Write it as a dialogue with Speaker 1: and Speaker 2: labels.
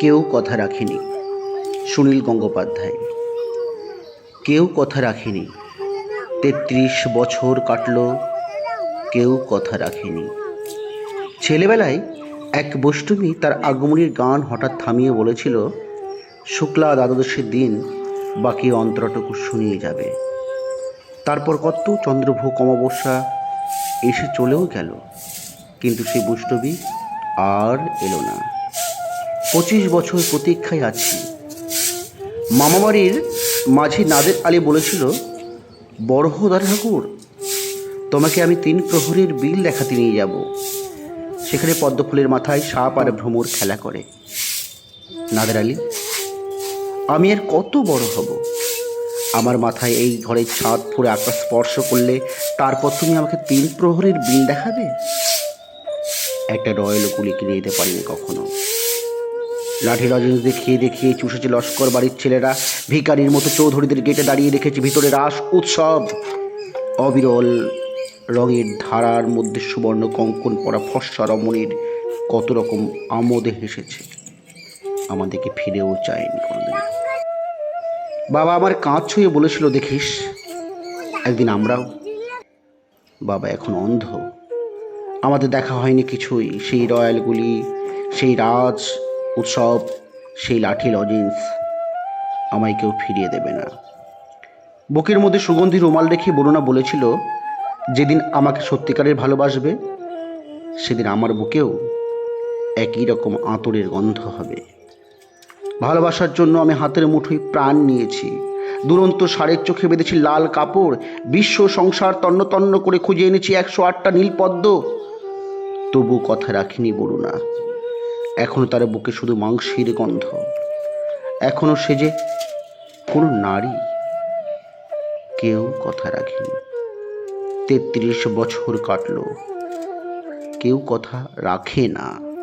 Speaker 1: কেউ কথা রাখেনি। সুনীল গঙ্গোপাধ্যায়। কেউ কথা রাখেনি। তেত্রিশ বছর কাটল, কেউ কথা রাখেনি। ছেলেবেলায় এক বষ্টমী তার আগমনীর গান হঠাৎ থামিয়ে বলেছিল, শুক্লা দ্বাদশীর দিন বাকি অন্তরটুকু শুনিয়ে যাবে। তারপর কত চন্দ্রভোগ অমাবস্যা এসে চলেও গেল। কিন্তু সেই বৈষ্ণবী আর এলো না। পঁচিশ বছর প্রতীক্ষায় আছি। মামাবাড়ির মাঝি নাদের আলী বলেছিল বড়হদার ঠাকুর, তোমাকে আমি তিন প্রহরীর বিল দেখাতে নিয়ে যাব। সেখানে পদ্মফুলের মাথায় সাপ আর ভ্রমর খেলা করে। নাদের আলী, আমি আর কত বড় হব? আমার মাথায় এই ঘরের ছাদ ফুরে আকাশ স্পর্শ করলে তারপর তুমি আমাকে তিন প্রহরীর বিল দেখাবে? একটা রয়্যাল গুলি কিনে দিতে পারিনি কখনো। লাঠি রজনী দেখিয়ে দেখিয়ে চুষেছে লস্কর বাড়ির ছেলেরা। ভিকারির মতো চৌধুরীদের গেটে দাঁড়িয়ে রেখেছে ভিতরে রাস উৎসব। অবিরল রঙের ধারার মধ্যে সুবর্ণ কঙ্কন পরা ফর্সা রমণীর কত রকম আমোদে হেসেছে। আমাদেরকে ফিরেও চায়নি কোনোদিন। বাবা আমার কাঁধ ছুঁয়ে বলেছিল, দেখিস, একদিন আমরাও বাবা এখন অন্ধ। আমাদের দেখা হয়নি কিছুই। সেই রয়্যালগুলি, সেই রাজ উৎসব, সেই লাঠি লজেন্স আমায় কেউ ফিরিয়ে দেবে না। বুকের মধ্যে সুগন্ধি রুমাল রেখে বরুণা বলেছিল, যেদিন আমাকে সত্যিকারের ভালোবাসবে, সেদিন আমার বুকেও একই রকম আঁতরের গন্ধ হবে। ভালোবাসার জন্য আমি হাতের মুঠোয় প্রাণ নিয়েছি। দুরন্ত সারের চোখে বেঁধেছি লাল কাপড়। বিশ্ব সংসার তন্ন তন্ন করে খুঁজে এনেছি একশো আটটা নীলপদ্ম। তবু কথা রাখিনি বলুনা এখনও তার বুকে শুধু মাংসের গন্ধ। এখনও সে যে কোনো নারী কেউ কথা রাখেনি। তেত্রিশ বছর কাটল। কেউ কথা রাখে না।